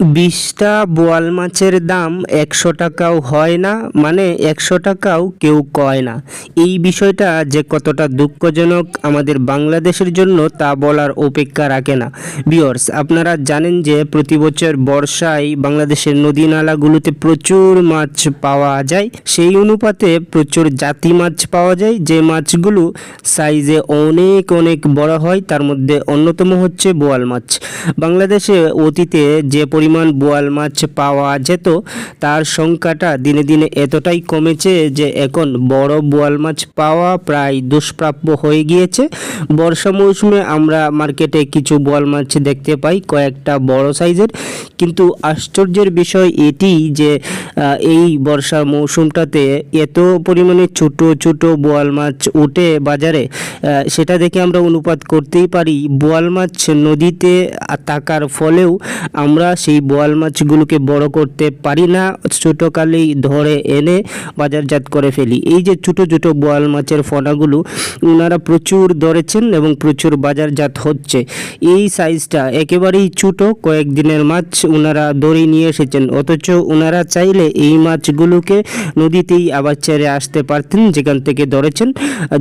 বিশটা বোয়াল মাছের দাম একশো টাকাও হয় না মানে একশো টাকাও কেউ কয় না। এই বিষয়টা যে কতটা দুঃখজনক আমাদের বাংলাদেশের জন্য তা বলার অপেক্ষা রাখে না। বিয়র্স আপনারা জানেন যে প্রতি বছর বর্ষায় বাংলাদেশের নদী নালাগুলোতে প্রচুর মাছ পাওয়া যায়। সেই অনুপাতে প্রচুর জাতি মাছ পাওয়া যায়। যে মাছগুলো সাইজে অনেক অনেক বড় হয়, তার মধ্যে অন্যতম হচ্ছে বোয়াল মাছ। বাংলাদেশে অতীতে যে পরিমাণ বোয়াল মাছ পাওয়া যেত, তার সংখ্যাটা দিনে দিনে এতটাই কমেছে যে এখন বড় বোয়াল মাছ পাওয়া প্রায় দুষ্প্রাপ্য হয়ে গিয়েছে। বর্ষা মৌসুমে আমরা মার্কেটে কিছু বোয়াল মাছ দেখতে পাই, কয়েকটা বড় সাইজের। কিন্তু আশ্চর্যের বিষয় এটি যে এই বর্ষার মৌসুমটাতে এত পরিমাণে ছোট ছোট বোয়াল মাছ উঠে বাজারে সেটা দেখে আমরা অনুপাত করতেই পারি। বোয়াল মাছ নদীতে থাকার ফলেও আমরা সেই বোয়াল মাছগুলোকে বড় করতে পারি না, ছোটোকালেই ধরে এনে বাজারজাত করে ফেলি। এই যে ছোট ছোট বোয়াল মাছের ফোনাগুলো ওনারা প্রচুর ধরেছেন এবং প্রচুর বাজারজাত হচ্ছে। এই সাইজটা একেবারেই ছোট, কয়েকদিনের মাছ ওনারা ধরে নিয়ে এসেছেন। অথচ ওনারা চাইলে এই মাছগুলোকে নদীতেই আবার ছেড়ে আসতে পারতেন, যেখান থেকে ধরেছেন।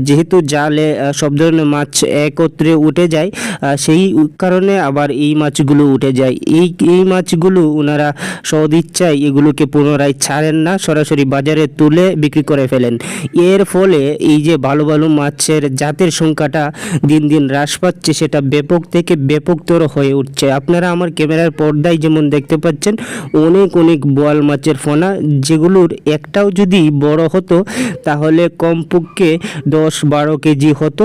যেহেতু জালে সব ধরনের মাছ একত্রে উঠে যায় সেই কারণে আবার এই মাছগুলো উঠে যায়। এই এই মাছগুলো ওনারা সদিচ্ছায় এগুলোকে পুনরায় ছাড়েন না, সরাসরি বাজারে তুলে বিক্রি করে ফেলেন। এর ফলে এই যে ভালো ভালো মাছের জাতের সংখ্যাটা দিন দিন হ্রাস পাচ্ছে, সেটা ব্যাপক থেকে ব্যাপকতর হয়ে উঠছে। আপনারা আমার ক্যামেরার পর্দায় যেমন দেখতে পাচ্ছেন, অনেক অনেক বোয়াল মাছের ফোনা, যেগুলোর একটাও যদি বড় হতো, তাহলে কমপক্ষে দশ বারো কেজি হতো।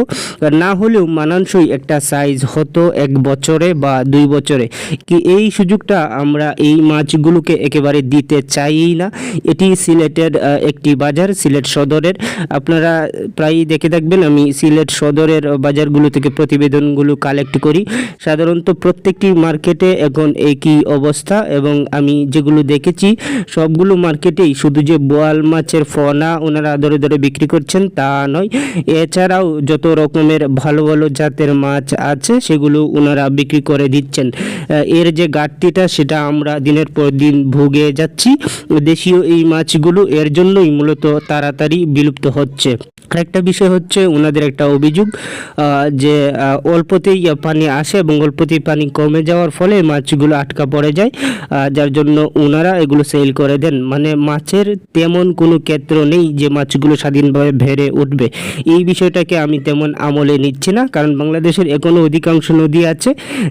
না হলেও মানানসই একটা সাইজ হতো এক বছরে বা দুই বছরে। কি এই সুযোগটা আমরা এই মাছগুলোকে একেবারে দিতে চাইই না। এটি সিলেটের একটি বাজার, সিলেট সদরের। আপনারা প্রায়ই দেখে থাকবেন, আমি সিলেট সদরের বাজারগুলো থেকে প্রতিবেদনগুলো কালেক্ট করি। সাধারণত প্রত্যেকটি মার্কেটে এখন একই অবস্থা এবং আমি যেগুলো দেখেছি, সবগুলো মার্কেটেই শুধু যে বোয়াল মাছের ফনা ওনারা ধরে ধরে বিক্রি করছেন তা নয়। এছাড়াও যত রকমের ভালো ভালো জাতের মাছ আছে, সেগুলো ওনারা বিক্রি করে দিচ্ছেন। এর যে ঘাটতিটা সেটা আমরা দিনের পর দিন ভুগে যাচ্ছি। দেশীয় এই মাছগুলো এর জন্যই মূলত তাড়াতাড়ি বিলুপ্ত হচ্ছে। আরেকটা বিষয় হচ্ছে ওনাদের একটা অভিযোগ যে অল্পতেই পানি আসে এবং অল্পতেই পানি কমে যাওয়ার ফলে মাছগুলো আটকা পড়ে যায় যার জন্য ওনারা এগুলো সেল করে দেন। মানে মাছের তেমন কোনো ক্ষেত্র নেই যে মাছগুলো স্বাধীনভাবে ভেড়ে উঠবে। এই বিষয়টাকে আমি তেমন আমলে নিচ্ছি না, কারণ বাংলাদেশের এখনও অধিকাংশ নদী আছে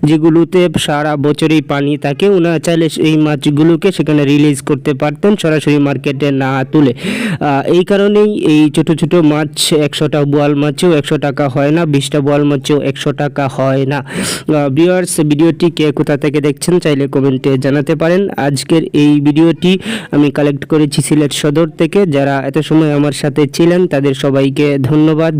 যেগুলোতে সারা বছরই পানি থাকে। ওনারা চাইলে এই মাছগুলোকে সেখানে রিলিজ করতে পারতেন, সরাসরি মার্কেটে না তুলে। এই কারণেই এই ছোট ছোট মাছ একশোটা বোয়াল মাছেও একশো টাকা হয় না, বিশটা বোয়াল মাছেও একশো টাকা হয় না। ভিউয়ার্স ভিডিওটি কে কোথা থেকে দেখছেন চাইলে কমেন্টে জানাতে পারেন। আজকের এই ভিডিওটি আমি কালেক্ট করেছি সিলেট সদর থেকে। যারা এত সময় আমার সাথে ছিলেন, তাদের সবাইকে ধন্যবাদ।